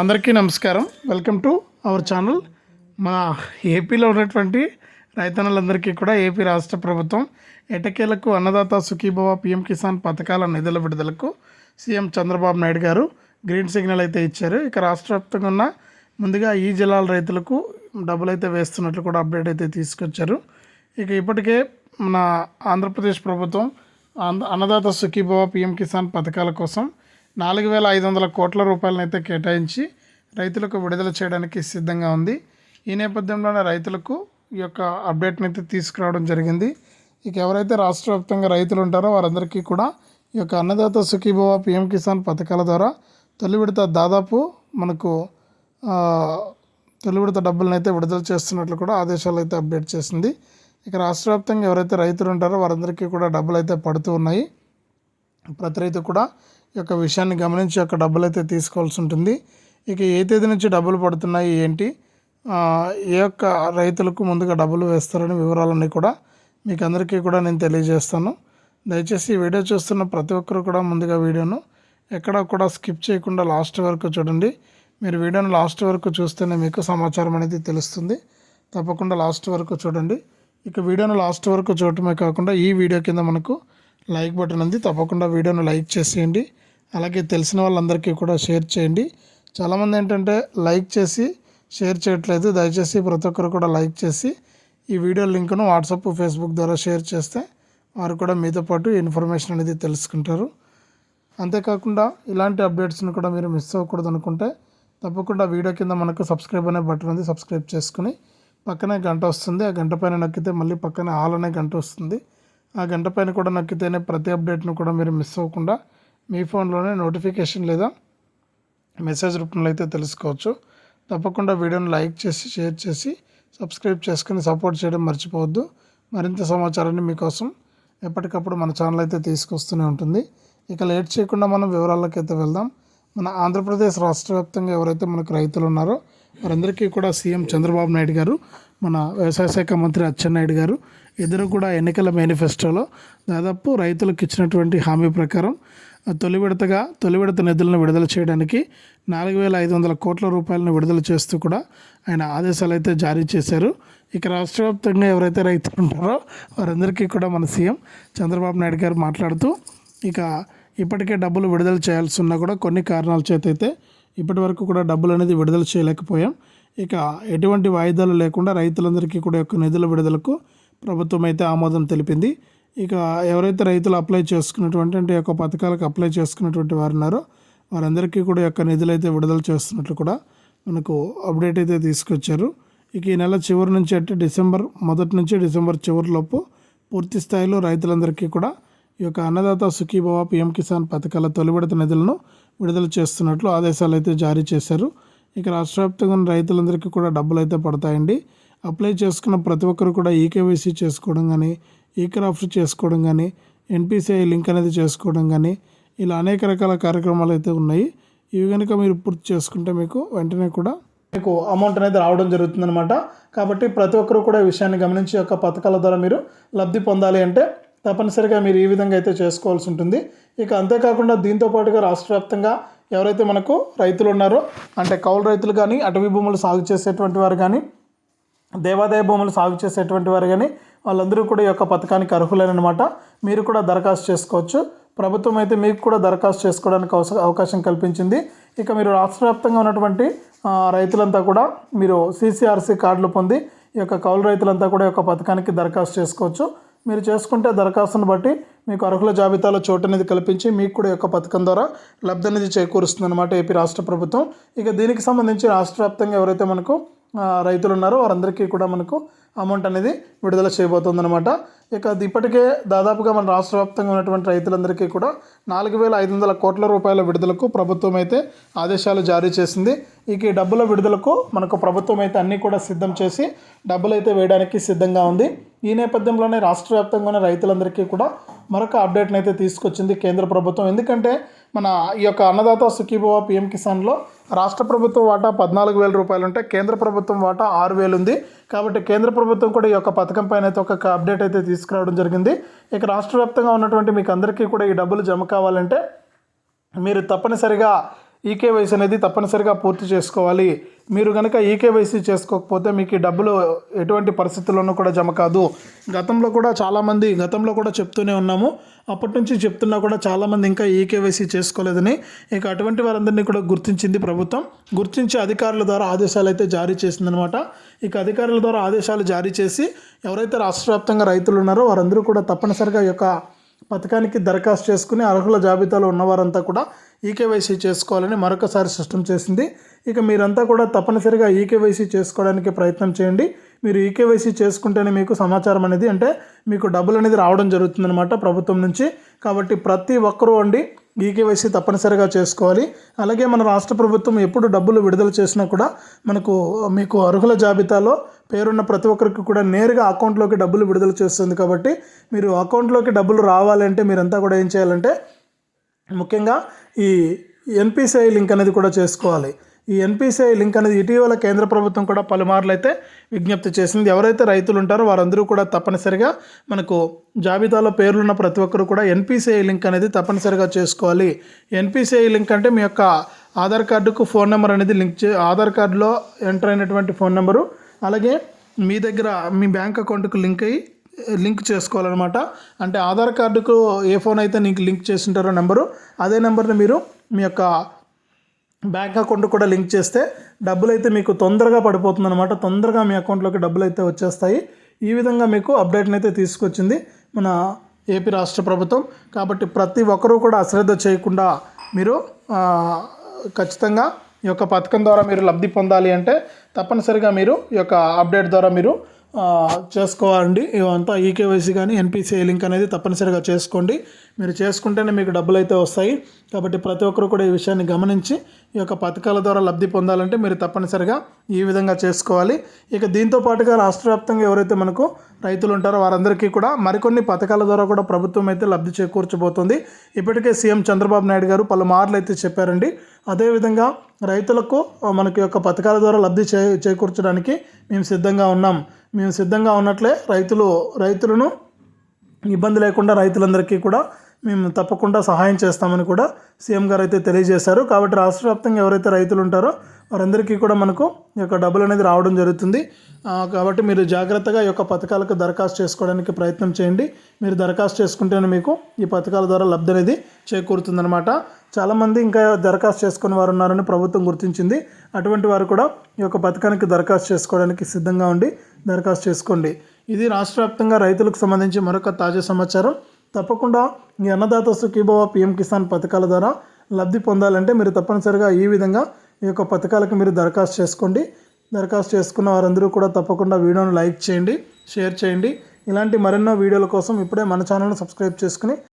అందరికీ నమస్కారం. Welcome to our channel మన ఏపీలో ఉన్నటువంటి రైతన్నలందరికీ కూడా ఏపీ రాష్ట్ర ప్రభుత్వం ఎటకేలకు అన్నదాత సుఖీభవ పిఎం కిసాన్ పథకాల నిధుల విడుదలకు సీఎం చంద్రబాబు నాయుడు గారు గ్రీన్ సిగ్నల్ అయితే ఇచ్చారు. ఇక రాష్ట్ర వ్యాప్తంగా ఉన్న ముందుగా ఈ జిల్లాల రైతులకు డబ్బులు అయితే వేస్తున్నట్లు కూడా అప్డేట్ అయితే తీసుకొచ్చారు. ఇక ఇప్పటికే మన ఆంధ్రప్రదేశ్ ప్రభుత్వం అన్నదాత సుఖీభవ పిఎం కిసాన్ పథకాల కోసం నాలుగు వేల ఐదు వందల కోట్ల రూపాయలను అయితే కేటాయించి రైతులకు విడుదల చేయడానికి సిద్ధంగా ఉంది. ఈ నేపథ్యంలోనే రైతులకు ఈ యొక్క అప్డేట్ని అయితే తీసుకురావడం జరిగింది. ఇక ఎవరైతే రాష్ట్ర వ్యాప్తంగా రైతులు ఉంటారో వారందరికీ కూడా ఈ యొక్క అన్నదాత సుఖీభవ పిఎం కిసాన్ పథకాల ద్వారా తొలి విడత దాదాపు మనకు తొలి విడత డబ్బులను అయితే విడుదల చేస్తున్నట్లు కూడా ఆదేశాలు అయితే అప్డేట్ చేసింది. ఇక రాష్ట్ర వ్యాప్తంగా ఎవరైతే రైతులు ఉంటారో వారందరికీ కూడా డబ్బులు అయితే పడుతూ ఉన్నాయి. ప్రతి రైతు కూడా యొక్క విషయాన్ని గమనించి యొక్క డబ్బులు అయితే తీసుకోవాల్సి ఉంటుంది. ఇక ఏ తేదీ నుంచి డబ్బులు పడుతున్నాయి ఏంటి ఏ యొక్క రైతులకు ముందుగా డబ్బులు వేస్తారని వివరాలన్నీ కూడా మీకు అందరికీ కూడా నేను తెలియజేస్తాను. దయచేసి ఈ వీడియో చూస్తున్న ప్రతి ఒక్కరు కూడా ముందుగా వీడియోను ఎక్కడ కూడా స్కిప్ చేయకుండా లాస్ట్ వరకు చూడండి. మీరు వీడియోను లాస్ట్ వరకు చూస్తేనే మీకు సమాచారం అనేది తెలుస్తుంది. తప్పకుండా లాస్ట్ వరకు చూడండి. ఇక వీడియోను లాస్ట్ వరకు చూడటమే కాకుండా ఈ వీడియో కింద మనకు లైక్ బటన్ ఉంది. తప్పకుండా వీడియోను లైక్ చేసేయండి. అలాగే తెలిసిన వాళ్ళందరికీ కూడా షేర్ చేయండి. చాలామంది ఏంటంటే లైక్ చేసి షేర్ చేయట్లేదు. దయచేసి ప్రతి ఒక్కరు కూడా లైక్ చేసి ఈ వీడియో లింక్ను వాట్సాప్ ఫేస్బుక్ ద్వారా షేర్ చేస్తే వారు కూడా మీతో పాటు ఇన్ఫర్మేషన్ అనేది తెలుసుకుంటారు. అంతేకాకుండా ఇలాంటి అప్డేట్స్ని కూడా మీరు మిస్ అవ్వకూడదు అనుకుంటే తప్పకుండా వీడియో కింద మనకు సబ్స్క్రైబ్ అనే బటన్ ఉంది సబ్స్క్రైబ్ చేసుకుని పక్కనే గంట వస్తుంది. ఆ గంట పైన నొక్కితే మళ్ళీ పక్కనే ఆల్ అనే గంట వస్తుంది. ఆ గంట పైన కూడా నొక్కితేనే ప్రతి అప్డేట్ను కూడా మీరు మిస్ అవ్వకుండా మీ ఫోన్లోనే నోటిఫికేషన్ లేదా మెసేజ్ రూపంలో అయితే తెలుసుకోవచ్చు. తప్పకుండా వీడియోని లైక్ చేసి షేర్ చేసి సబ్స్క్రైబ్ చేసుకుని సపోర్ట్ చేయడం మర్చిపోవద్దు. మరింత సమాచారాన్ని మీకోసం ఎప్పటికప్పుడు మన ఛానల్ అయితే తీసుకొస్తూనే ఉంటుంది. ఇక లేట్ చేయకుండా మనం వివరాల్లోకి అయితే వెళ్దాం. మన ఆంధ్రప్రదేశ్ రాష్ట్ర వ్యాప్తంగా ఎవరైతే మనకు రైతులు ఉన్నారో వారందరికీ కూడా సీఎం చంద్రబాబు నాయుడు గారు మన వ్యవసాయ శాఖ మంత్రి అచ్చెన్నాయుడు గారు ఇద్దరు కూడా ఎన్నికల మేనిఫెస్టోలో దాదాపు రైతులకు ఇచ్చినటువంటి హామీ ప్రకారం తొలి విడతగా తొలి విడత నిధులను విడుదల చేయడానికి నాలుగు వేల ఐదు వందల కోట్ల రూపాయలను విడుదల చేస్తూ కూడా ఆయన ఆదేశాలు అయితే జారీ చేశారు. ఇక రాష్ట్ర వ్యాప్తంగా ఎవరైతే రైతులు ఉంటారో వారందరికీ కూడా మన సీఎం చంద్రబాబు నాయుడు గారు మాట్లాడుతూ ఇక ఇప్పటికే డబ్బులు విడుదల చేయాల్సి ఉన్నా కూడా కొన్ని కారణాల చేత అయితే ఇప్పటి వరకు కూడా డబ్బులు అనేది విడుదల చేయలేకపోయాం. ఇక ఎటువంటి వాయిదాలు లేకుండా రైతులందరికీ కూడా యొక్క నిధుల విడుదలకు ప్రభుత్వం అయితే ఆమోదం తెలిపింది. ఇక ఎవరైతే రైతులు అప్లై చేసుకున్నటువంటి అంటే యొక్క పథకాలకు అప్లై చేసుకున్నటువంటి వారు ఉన్నారో వారందరికీ కూడా యొక్క నిధులు అయితే విడుదల చేస్తున్నట్లు కూడా మనకు అప్డేట్ అయితే తీసుకొచ్చారు. ఇక ఈ నెల చివరి నుంచి అంటే డిసెంబర్ మొదటి నుంచి డిసెంబర్ చివరిలోపు పూర్తి స్థాయిలో రైతులందరికీ కూడా ఈ యొక్క అన్నదాత సుఖీభవ పిఎం కిసాన్ పథకాల తొలి విడత నిధులను విడుదల చేస్తున్నట్లు ఆదేశాలు అయితే జారీ చేశారు. ఇక రాష్ట్ర వ్యాప్తంగా ఉన్న రైతులందరికీ కూడా డబ్బులు అయితే పడతాయండి. అప్లై చేసుకున్న ప్రతి ఒక్కరు కూడా ఈకేవైసీ చేసుకోవడం కానీ ఈ క్రాఫ్ట్ చేసుకోవడం కానీ ఎన్పిసిఐ లింక్ అనేది చేసుకోవడం కానీ ఇలా అనేక రకాల కార్యక్రమాలు అయితే ఉన్నాయి. ఇవి కనుక మీరు పూర్తి చేసుకుంటే మీకు వెంటనే కూడా మీకు అమౌంట్ అనేది రావడం జరుగుతుందనమాట కాబట్టి ప్రతి ఒక్కరు కూడా ఈ విషయాన్ని గమనించి యొక్క పథకాల ద్వారా మీరు లబ్ధి పొందాలి అంటే తప్పనిసరిగా మీరు ఈ విధంగా అయితే చేసుకోవాల్సి ఉంటుంది. ఇక అంతేకాకుండా దీంతో పాటుగా రాష్ట్ర వ్యాప్తంగా ఎవరైతే మనకు రైతులు ఉన్నారో అంటే కౌలు రైతులు కానీ అటవీ భూములు సాగు చేసేటువంటి వారు కానీ దేవాదాయ భూములు సాగు చేసేటువంటి వారు కానీ వాళ్ళందరూ కూడా ఈ యొక్క పథకానికి అర్హులేనమాట మీరు కూడా దరఖాస్తు చేసుకోవచ్చు. ప్రభుత్వం అయితే మీకు కూడా దరఖాస్తు చేసుకోవడానికి అవస అవకాశం కల్పించింది. ఇక మీరు రాష్ట్ర వ్యాప్తంగా ఉన్నటువంటి రైతులంతా కూడా మీరు సీసీఆర్సీ కార్డులు పొంది ఈ యొక్క కౌలు రైతులంతా కూడా ఈ యొక్క పథకానికి దరఖాస్తు చేసుకోవచ్చు. మీరు చేసుకుంటే దరఖాస్తును బట్టి మీకు అర్హుల జాబితాలో చోటు అనేది కల్పించి మీకు కూడా యొక్క పథకం ద్వారా లబ్ధి అనేది చేకూరుస్తుంది అనమాట ఏపీ రాష్ట్ర ప్రభుత్వం. ఇక దీనికి సంబంధించి రాష్ట్ర వ్యాప్తంగా ఎవరైతే మనకు రైతులు ఉన్నారో వారందరికీ కూడా మనకు అమౌంట్ అనేది విడుదల చేయబోతుందన్నమాట. ఇక అది ఇప్పటికే దాదాపుగా మన రాష్ట్ర వ్యాప్తంగా ఉన్నటువంటి రైతులందరికీ కూడా నాలుగు వేల ఐదు వందల కోట్ల రూపాయల విడుదలకు ప్రభుత్వం అయితే ఆదేశాలు జారీ చేసింది. ఇక ఈ డబ్బుల విడుదలకు మనకు ప్రభుత్వం అయితే అన్నీ కూడా సిద్ధం చేసి డబ్బులు అయితే వేయడానికి సిద్ధంగా ఉంది. ఈ నేపథ్యంలోనే రాష్ట్ర వ్యాప్తంగా ఉన్న రైతులందరికీ కూడా మరొక అప్డేట్ని అయితే తీసుకొచ్చింది కేంద్ర ప్రభుత్వం. ఎందుకంటే మన ఈ యొక్క అన్నదాత సుఖీభవ పిఎం కిసాన్లో రాష్ట్ర ప్రభుత్వం వాటా పద్నాలుగు వేల రూపాయలు ఉంటే కేంద్ర ప్రభుత్వం వాటా ఆరు వేలు ఉంది. కాబట్టి కేంద్ర ప్రభుత్వం కూడా ఈ యొక్క పథకం పైన అయితే ఒక అప్డేట్ అయితే తీసుకురావడం జరిగింది. ఇక రాష్ట్ర వ్యాప్తంగా ఉన్నటువంటి మీకు అందరికీ కూడా ఈ డబ్బులు జమ కావాలంటే మీరు తప్పనిసరిగా ఈకేవైసీ అనేది తప్పనిసరిగా పూర్తి చేసుకోవాలి. మీరు కనుక ఈకేవైసీ చేసుకోకపోతే మీకు డబ్బులు ఎటువంటి పరిస్థితుల్లోనూ కూడా జమ కాదు. గతంలో కూడా చాలామంది గతంలో కూడా చెప్తూనే ఉన్నాము. అప్పటి నుంచి చెప్తున్నా కూడా చాలామంది ఇంకా ఈకేవైసీ చేసుకోలేదని. ఇక అటువంటి వారందరినీ కూడా గుర్తించింది ప్రభుత్వం. గుర్తించి అధికారుల ద్వారా ఆదేశాలు అయితే జారీ చేసిందనమాట. ఇక అధికారుల ద్వారా ఆదేశాలు జారీ చేసి ఎవరైతే రాష్ట్ర వ్యాప్తంగా రైతులు ఉన్నారో వారందరూ కూడా తప్పనిసరిగా ఈ యొక్క పథకానికి దరఖాస్తు చేసుకుని అర్హుల జాబితాలో ఉన్నవారంతా కూడా ఈకేవైసీ చేసుకోవాలని మరొకసారి స్పష్టం చేసింది. ఇక మీరంతా కూడా తప్పనిసరిగా ఈకేవైసీ చేసుకోవడానికి ప్రయత్నం చేయండి. మీరు ఈకేవైసీ చేసుకుంటేనే మీకు సమాచారం అనేది అంటే మీకు డబ్బులు అనేది రావడం జరుగుతుందన్నమాట ప్రభుత్వం నుంచి. కాబట్టి ప్రతి ఒక్కరూ అండి ఈకేవైసీ తప్పనిసరిగా చేసుకోవాలి. అలాగే మన రాష్ట్ర ప్రభుత్వం ఎప్పుడు డబ్బులు విడుదల చేసినా కూడా మనకు మీకు అర్హుల జాబితాలో పేరున్న ప్రతి ఒక్కరికి కూడా నేరుగా అకౌంట్లోకి డబ్బులు విడుదల చేస్తుంది. కాబట్టి మీరు అకౌంట్లోకి డబ్బులు రావాలంటే మీరంతా కూడా ఏం చేయాలంటే ముఖ్యంగా ఈ ఎన్పిసిఐ లింక్ అనేది కూడా చేసుకోవాలి. ఈ ఎన్పిసిఐ లింక్ అనేది ఇటీవల కేంద్ర ప్రభుత్వం కూడా పలుమార్లు అయితే విజ్ఞప్తి చేసింది. ఎవరైతే రైతులు ఉంటారో వారందరూ కూడా తప్పనిసరిగా మనకు జాబితాలో పేర్లున్న ప్రతి ఒక్కరు కూడా ఎన్పిసిఐ లింక్ అనేది తప్పనిసరిగా చేసుకోవాలి. ఎన్పిసిఐ లింక్ అంటే మీ యొక్క ఆధార్ కార్డుకు ఫోన్ నెంబర్ అనేది లింక్ చే ఆధార్ కార్డులో ఎంటర్ అయినటువంటి ఫోన్ నెంబరు అలాగే మీ దగ్గర మీ బ్యాంక్ అకౌంట్కు లింక్ అయ్యి లింక్ చేసుకోవాలన్నమాట. అంటే ఆధార్ కార్డుకు ఏ ఫోన్ అయితే నీకు లింక్ చేసి ఉంటారో నెంబరు అదే నెంబర్ని మీరు మీ యొక్క బ్యాంక్ అకౌంట్ కూడా లింక్ చేస్తే డబ్బులు అయితే మీకు తొందరగా పడిపోతుంది అనమాట తొందరగా మీ అకౌంట్లోకి డబ్బులు అయితే వచ్చేస్తాయి. ఈ విధంగా మీకు అప్డేట్ని అయితే తీసుకొచ్చింది మన ఏపీ రాష్ట్ర ప్రభుత్వం. కాబట్టి ప్రతి ఒక్కరూ కూడా అశ్రద్ధ చేయకుండా మీరు ఖచ్చితంగా ఈ యొక్క పథకం ద్వారా మీరు లబ్ధి పొందాలి అంటే తప్పనిసరిగా మీరు ఈ యొక్క అప్డేట్ ద్వారా మీరు చేసుకోవాలండి. ఇవంతా ఈకేవైసీ కానీ ఎన్పిసిఐ లింక్ అనేది తప్పనిసరిగా చేసుకోండి. మీరు చేసుకుంటేనే మీకు డబ్బులు అయితే వస్తాయి. కాబట్టి ప్రతి ఒక్కరు కూడా ఈ విషయాన్ని గమనించి ఈ యొక్క పథకాల ద్వారా లబ్ధి పొందాలంటే మీరు తప్పనిసరిగా ఈ విధంగా చేసుకోవాలి. ఇక దీంతో పాటుగా రాష్ట్ర వ్యాప్తంగా ఎవరైతే మనకు రైతులు ఉంటారో వారందరికీ కూడా మరికొన్ని పథకాల ద్వారా కూడా ప్రభుత్వం అయితే లబ్ధి చేకూర్చబోతుంది. ఇప్పటికే సీఎం చంద్రబాబు నాయుడు గారు పలుమార్లు అయితే చెప్పారండి. అదేవిధంగా రైతులకు మనకి యొక్క పథకాల ద్వారా లబ్ధి చే చేకూర్చడానికి మేము సిద్ధంగా ఉన్నాం. మేము సిద్ధంగా ఉన్నట్లే రైతులు రైతులను ఇబ్బంది లేకుండా రైతులందరికీ కూడా మేము తప్పకుండా సహాయం చేస్తామని కూడా సీఎం గారు అయితే తెలియజేశారు. కాబట్టి రాష్ట్ర వ్యాప్తంగా ఎవరైతే రైతులు ఉంటారో వారందరికీ కూడా మనకు ఈ యొక్క డబ్బులు అనేది రావడం జరుగుతుంది. కాబట్టి మీరు జాగ్రత్తగా ఈ యొక్క పథకాలకు దరఖాస్తు చేసుకోవడానికి ప్రయత్నం చేయండి. మీరు దరఖాస్తు చేసుకుంటేనే మీకు ఈ పథకాల ద్వారా లబ్ధి అనేది చేకూరుతుందనమాట చాలామంది ఇంకా దరఖాస్తు చేసుకుని వారు ఉన్నారని ప్రభుత్వం గుర్తించింది. అటువంటి వారు కూడా ఈ యొక్క పథకానికి దరఖాస్తు చేసుకోవడానికి సిద్ధంగా ఉండి దరఖాస్తు చేసుకోండి. ఇది రాష్ట్ర వ్యాప్తంగా రైతులకు సంబంధించి మరొక తాజా సమాచారం. తప్పకుండా ఈ అన్నదాత సుఖీభవ పిఎం కిసాన్ పథకాల ద్వారా లబ్ధి పొందాలంటే మీరు తప్పనిసరిగా ఈ విధంగా ఈ యొక్క పథకాలకు మీరు దరఖాస్తు చేసుకోండి. దరఖాస్తు చేసుకున్న వారందరూ కూడా తప్పకుండా వీడియోను లైక్ చేయండి షేర్ చేయండి. ఇలాంటి మరెన్నో వీడియోల కోసం ఇప్పుడే మన ఛానల్ని సబ్స్క్రైబ్ చేసుకుని